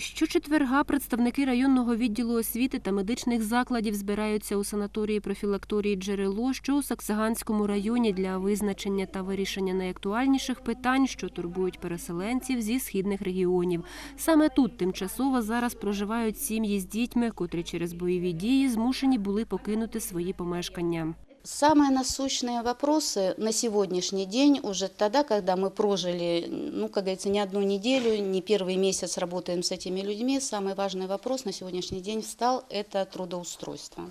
Щочетверга представники районного відділу освіти та медичних закладів збираються у санаторії профілакторії джерело, що у Саксаганському районі для визначення та вирішення найактуальніших питань, що турбують переселенців зі східних регіонів. Саме тут тимчасово зараз проживають сім'ї з дітьми, котрі через бойові дії змушені були покинути свої помешкання. Самые насущные вопросы на сегодняшний день, уже тогда, когда мы прожили, ну, как говорится, не одну неделю, не первый месяц работаем с этими людьми, самый важный вопрос на сегодняшний день встал – это трудоустройство.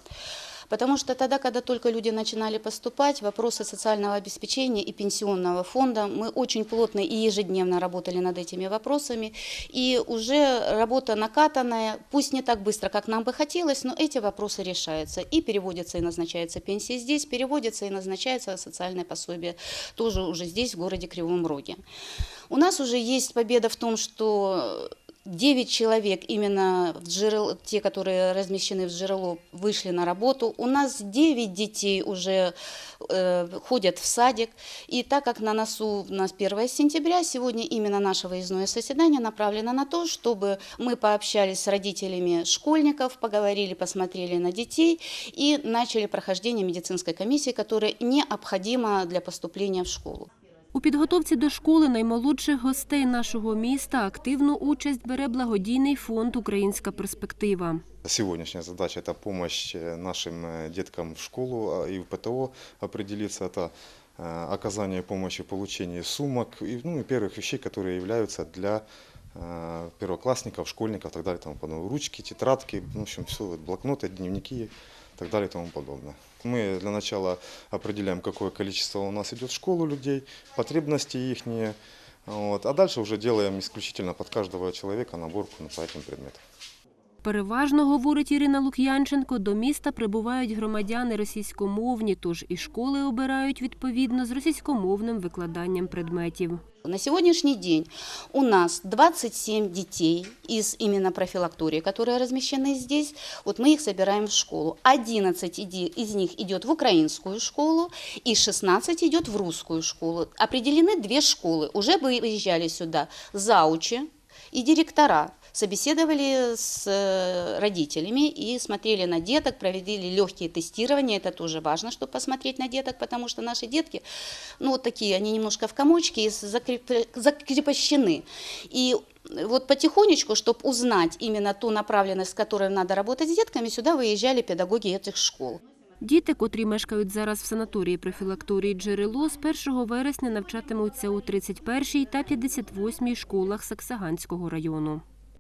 Потому что тогда, когда только люди начинали поступать, вопросы социального обеспечения и пенсионного фонда, мы очень плотно и ежедневно работали над этими вопросами. И уже работа накатанная, пусть не так быстро, как нам бы хотелось, но эти вопросы решаются. И переводятся и назначаются пенсии здесь, переводятся и назначается социальное пособие тоже уже здесь, в городе Кривом Роге. У нас уже есть победа в том, что 9 человек, именно в джерел, те, которые размещены в Джерело, вышли на работу. У нас 9 детей уже э, ходят в садик. И так как на носу у нас 1 сентября, сегодня именно наше выездное заседание направлено на то, чтобы мы пообщались с родителями школьников, поговорили, посмотрели на детей и начали прохождение медицинской комиссии, которая необходима для поступления в школу. У підготовці до школи наймолодших гостей нашого міста активну участь бере благодійний фонд Українська перспектива. Сегодняшняя задача – это помощь э, нашим э, деткам в школу а, и в ПТО определиться. Это э, оказание помощи в получении сумок и, ну, и первых вещей, которые являются для э, первоклассников, школьников и так далее. и Тому подобное. Ручки, тетрадки, ну, в общем, все, вот, блокноты, дневники и так далее и тому подобное. Мы для начала определяем, какое количество у нас идет в школу людей, потребности их, вот, а дальше уже делаем исключительно под каждого человека наборку по этим предметам. Переважно, говорить Ірина Лук'янченко, до міста прибувають громадяни російськомовні, тож і школи обирають відповідно з російськомовним викладанням предметів. На сегодняшний день у нас 27 детей из именно профилактории, которые размещены здесь. Вот мы их собираем в школу. 11 иди- из них идет в украинскую школу и 16 идет в русскую школу. Определены две школы. Уже выезжали сюда заучи и директора. Собеседовали с э, родителями и смотрели на деток, провели легкие тестирования. Это тоже важно, чтобы посмотреть на деток, потому что наши детки, ну вот такие, они немножко в комочке и закреп- закрепощены. И вот потихонечку, чтобы узнать именно ту направленность, с которой надо работать с детками, сюда выезжали педагоги этих школ. Діти, котрі мешкають зараз в санаторії профілакторії джерело, з 1 вересня навчатимуться у 31-й та 58-й школах Саксаганського району.